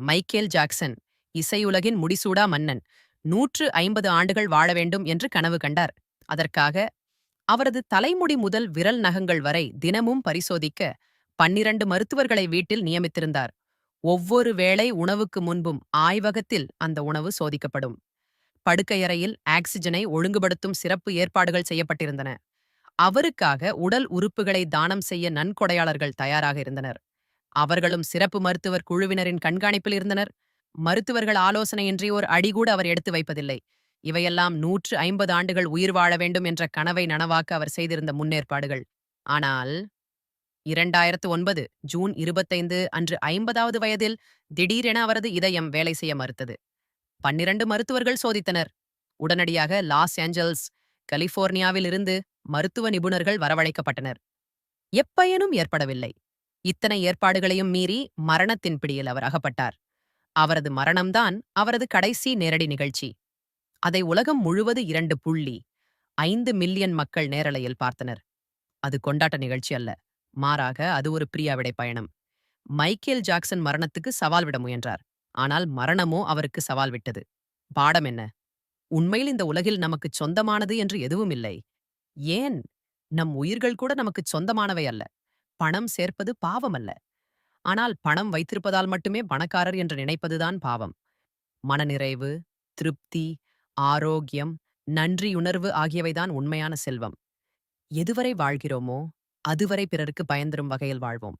Michael Jackson இசையுலகின் முடிசூடா மன்னன். நூற்று ஐம்பது ஆண்டுகள் வாழ வேண்டும் என்று கனவு கண்டார். அதற்காக அவரது தலைமுடி முதல் விரல் நகங்கள் வரை தினமும் பரிசோதிக்க பன்னிரண்டு மருத்துவர்களை வீட்டில் நியமித்திருந்தார். ஒவ்வொரு வேளை உணவுக்கு முன்பும் ஆய்வகத்தில் அந்த உணவு சோதிக்கப்படும். படுக்கையறையில் ஆக்சிஜனை ஒழுங்குபடுத்தும் சிறப்பு ஏற்பாடுகள் செய்யப்பட்டிருந்தன. அவருக்காக உடல் உறுப்புகளை தானம் செய்ய நன்கொடையாளர்கள் தயாராக இருந்தனர். அவர்களும் சிறப்பு மருத்துவர் குழுவினரின் கண்காணிப்பில் இருந்தனர். மருத்துவர்கள் ஆலோசனையின்றி ஒரு அடிகூட அவர் எடுத்து வைப்பதில்லை. இவையெல்லாம் நூற்று ஐம்பது ஆண்டுகள் உயிர் வாழ வேண்டும் என்ற கனவை நனவாக்க அவர் செய்திருந்த முன்னேற்பாடுகள். ஆனால் இரண்டாயிரத்து ஒன்பது ஜூன் இருபத்தைந்து அன்று ஐம்பதாவது வயதில் திடீரென அவரது இதயம் வேலை செய்ய மறுத்தது. பன்னிரண்டு மருத்துவர்கள் சோதித்தனர். உடனடியாக லாஸ் ஏஞ்சல்ஸ் கலிபோர்னியாவில் இருந்து மருத்துவ நிபுணர்கள் வரவழைக்கப்பட்டனர். எப்பயனும் ஏற்படவில்லை. இத்தனை ஏற்பாடுகளையும் மீறி மரணத்தின் பிடியில் அவர் அகப்பட்டார். அவரது மரணம்தான் அவரது கடைசி நேரடி நிகழ்ச்சி. அதை உலகம் முழுவது இரண்டு புள்ளி ஐந்து மில்லியன் மக்கள் நேரலையில் பார்த்தனர். அது கொண்டாட்ட நிகழ்ச்சி அல்ல. மாறாக அது ஒரு பிரியாவிடை பயணம். மைக்கேல் ஜாக்சன் மரணத்துக்கு சவால் விட முயன்றார். ஆனால் மரணமோ அவருக்கு சவால் விட்டது. பாடம் என்ன? உண்மையில் இந்த உலகில் நமக்கு சொந்தமானது என்று எதுவும் இல்லை. ஏன்? நம் உயிர்கள் கூட நமக்கு சொந்தமானவை அல்ல. பணம் சேர்ப்பது பாவமல்ல ஆனால் பணம் வைத்திருப்பதால் மட்டுமே பணக்காரர் என்று நினைப்பதுதான் பாவம். மனநிறைவு திருப்தி ஆரோக்கியம் நன்றியுணர்வு ஆகியவைதான் உண்மையான செல்வம். எதுவரை வாழ்கிறோமோ அதுவரை பிறருக்கு பயந்தரும் வகையில் வாழ்வோம்.